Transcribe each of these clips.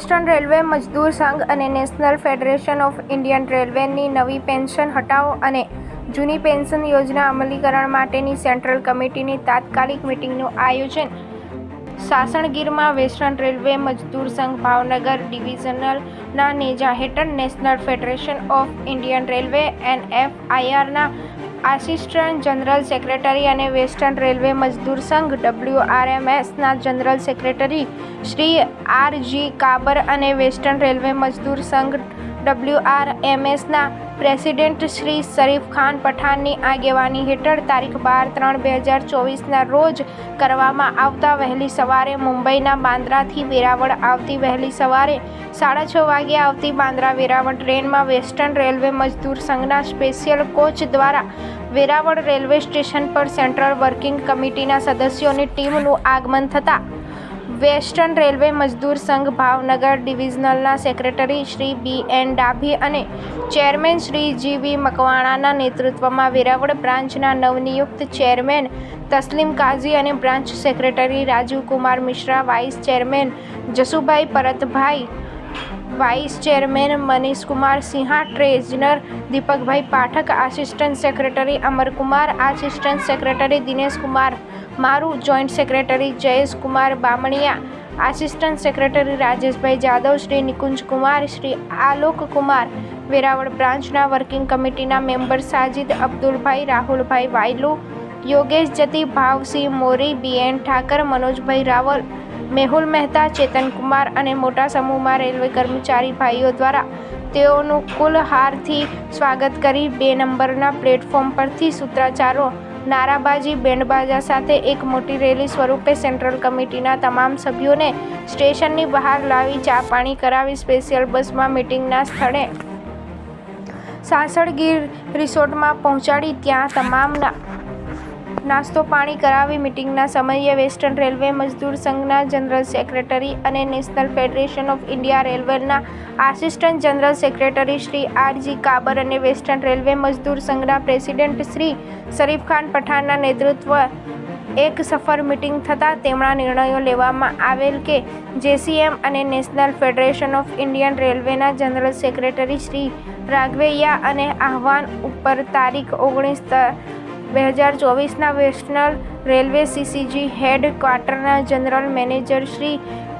Western railway, Mazdoor સંઘ અને national federation of Indian રેલવેની નવી પેન્શન હટાવો અને જૂની પેન્શન યોજના અમલીકરણ માટેની સેન્ટ્રલ કમિટીની તાત્કાલિક મિટિંગનું આયોજન સાસણગીરમાં વેસ્ટર્ન રેલવે મજદૂર સંઘ ભાવનગર ડિવિઝનલના નેજા હેઠળ national federation of Indian railway એનએફઆઈઆરના assistant general secretary અને western railway Mazdoor Sangh ડબલ્યુઆરએમએસના general secretary Shri R G Kabar અને વેસ્ટર્ન રેલવે મજદૂર સંઘ ડબલ્યુઆરએમએસના પ્રેસિડેન્ટ શ્રી શરીફ ખાન પઠાણની આગેવાની હેઠળ તારીખ બાર ત્રણ બે હજાર ચોવીસના રોજ કરવામાં આવતા વહેલી સવારે મુંબઈના બાંદ્રાથી વેરાવળ આવતી વહેલી સવારે સાડા છ વાગે આવતી બાંદ્રા વેરાવળ ટ્રેનમાં વેસ્ટર્ન રેલવે મજદૂર સંઘના સ્પેશિયલ કોચ દ્વારા વેરાવળ રેલવે સ્ટેશન પર સેન્ટ્રલ વર્કિંગ કમિટીના સદસ્યોની ટીમનું આગમન થતાં western railway Mazdoor Sangh Bhavnagar ડિવિઝનલના secretary Shri B N Dabhi અને ચેરમેન શ્રી જી વી મકવાણાના નેતૃત્વમાં વેરાવળ બ્રાન્ચના નવનિયુક્ત ચેરમેન તસ્લીમ કાઝી અને branch secretary Rajiv Kumar Mishra, vice chairman Jasubhai Paratbhai, vice chairman Manishkumar Sinha, treasurer Deepakbhai Pathak, assistant secretary Amarkumar, assistant secretary Dineshkumar મારું joint secretary Jayesh Kumar Bamaniya assistant secretary Rajeshbhai Jadav, Shri Nikunj Kumar Shri Alok Kumar Veraval બ્રાન્ચના working કમિટીના member Sajid Abdulbhai, Rahulbhai Vaylu, Yogesh Jati, Bhavsinh Mori B N Thakar, Manojbhai Raval, Mehul Mehta Chetankumar અને મોટા સમૂહમાં railway કર્મચારી ભાઈઓ દ્વારા તેઓનું કુલ હારથી સ્વાગત કરી બે નંબરના પ્લેટફોર્મ પરથી સૂત્રાચારો નારાબાજી બેન્ડબાજા સાથે એક મોટી રેલી સ્વરૂપે સેન્ટ્રલ કમિટીના તમામ સભ્યોને સ્ટેશનની બહાર લાવી ચા પાણી કરાવી સ્પેશિયલ બસમાં મિટિંગના સ્થળે સાસણગીર રિસોર્ટમાં પહોંચાડી ત્યાં તમામના નાસ્તો પાણી કરાવી મિટિંગના સમયે વેસ્ટર્ન રેલવે મજદૂર સંઘના જનરલ સેક્રેટરી અને નેશનલ ફેડરેશન ઓફ ઇન્ડિયા રેલવેના assistant general secretary Shri R G Kabar અને વેસ્ટર્ન રેલવે મજદૂર સંઘના પ્રેસિડેન્ટ શ્રી શરીફ ખાન પઠાણના નેતૃત્વ એક સફર મિટિંગ થતાં તેમના નિર્ણયો લેવામાં આવેલ કે જેસીએમ અને નેશનલ ફેડરેશન ઓફ ઇન્ડિયન રેલવેના જનરલ સેક્રેટરી શ્રી રાઘવૈયા અને આહવાન ઉપર તારીખ ઓગણીસ બે હજાર ચોવીસના વેસ્ટર્ન રેલવે સીસીજી હેડ ક્વાર્ટરના જનરલ મેનેજર શ્રી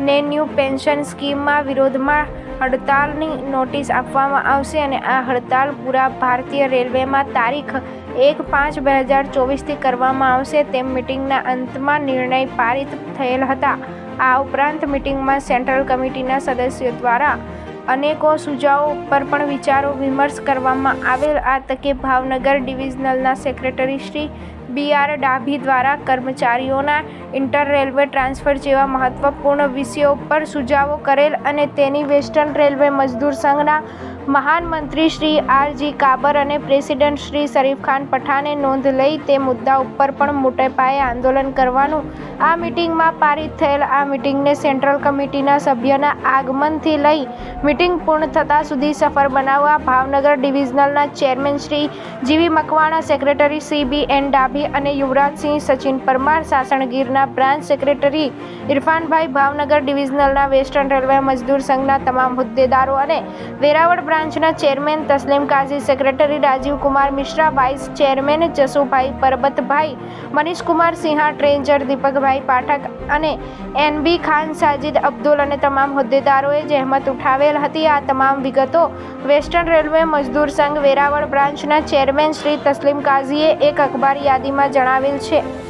ને ન્યૂ પેન્શન સ્કીમમાં વિરોધમાં હડતાલની નોટિસ આપવામાં આવશે અને આ હડતાલ પૂરા ભારતીય રેલવેમાં તારીખ એક પાંચ બે હજાર ચોવીસથી કરવામાં આવશે તેમ મિટિંગના અંતમાં નિર્ણય પારિત થયેલ હતા. આ ઉપરાંત મિટિંગમાં સેન્ટ્રલ કમિટીના સદસ્યો દ્વારા અનેકો સુઝાવો પર પણ વિચારો વિમર્શ કરવામાં આવેલ આ તકે Bhavnagar ડિવિઝનલના secretary Shri B R Dabhi દ્વારા કર્મચારીઓના ઇન્ટર રેલવે ટ્રાન્સફર જેવા મહત્વપૂર્ણ વિષયો પર સુઝાવો કરેલ અને તેની વેસ્ટર્ન રેલવે મજદૂર સંઘના મહાન મંત્રી શ્રી આરજી કાબર અને પ્રેસિડેન્ટ શ્રી શરીફ ખાન પઠાણે નોંધ લઈ તે મુદ્દા ઉપર પણ મોટે પાયે આંદોલન કરવાનું આ મિટિંગમાં પારિત થયેલ આ મિટિંગને સેન્ટ્રલ કમિટીના સભ્યના આગમનથી લઈ મિટિંગ પૂર્ણ થતાં સુધી સફળ બનાવવા Bhavnagar ડિવિઝનલના chairman Shri G V Makwana, secretary C B N Dabhi અને યુવરાજસિંહ સચિન પરમાર સાસણગીરના બ્રાન્ચ સેક્રેટરી ઇરફાનભાઈ ભાવનગર ડિવિઝનલના વેસ્ટર્ન રેલવે મજદૂર સંઘના તમામ હોદ્દેદારો અને વેરાવળ બ્રાન્ચના chairman Taslim Kazi, secretary Rajivkumar Mishra, vice chairman Jasubhai Parbatbhai, Manishkumar Sinha, treasurer Deepakbhai Pathak અને એન બી ખાન, સાજિદ અબ્દુલ અને તમામ હોદ્દેદારોએ જહેમત ઉઠાવેલ હતી. આ તમામ વિગતો વેસ્ટર્ન રેલવે મજદૂર સંઘ વેરાવળ બ્રાન્ચના ચેરમેન શ્રી તસ્લીમ કાઝીએ એક અખબાર યાદીમાં જણાવેલ છે.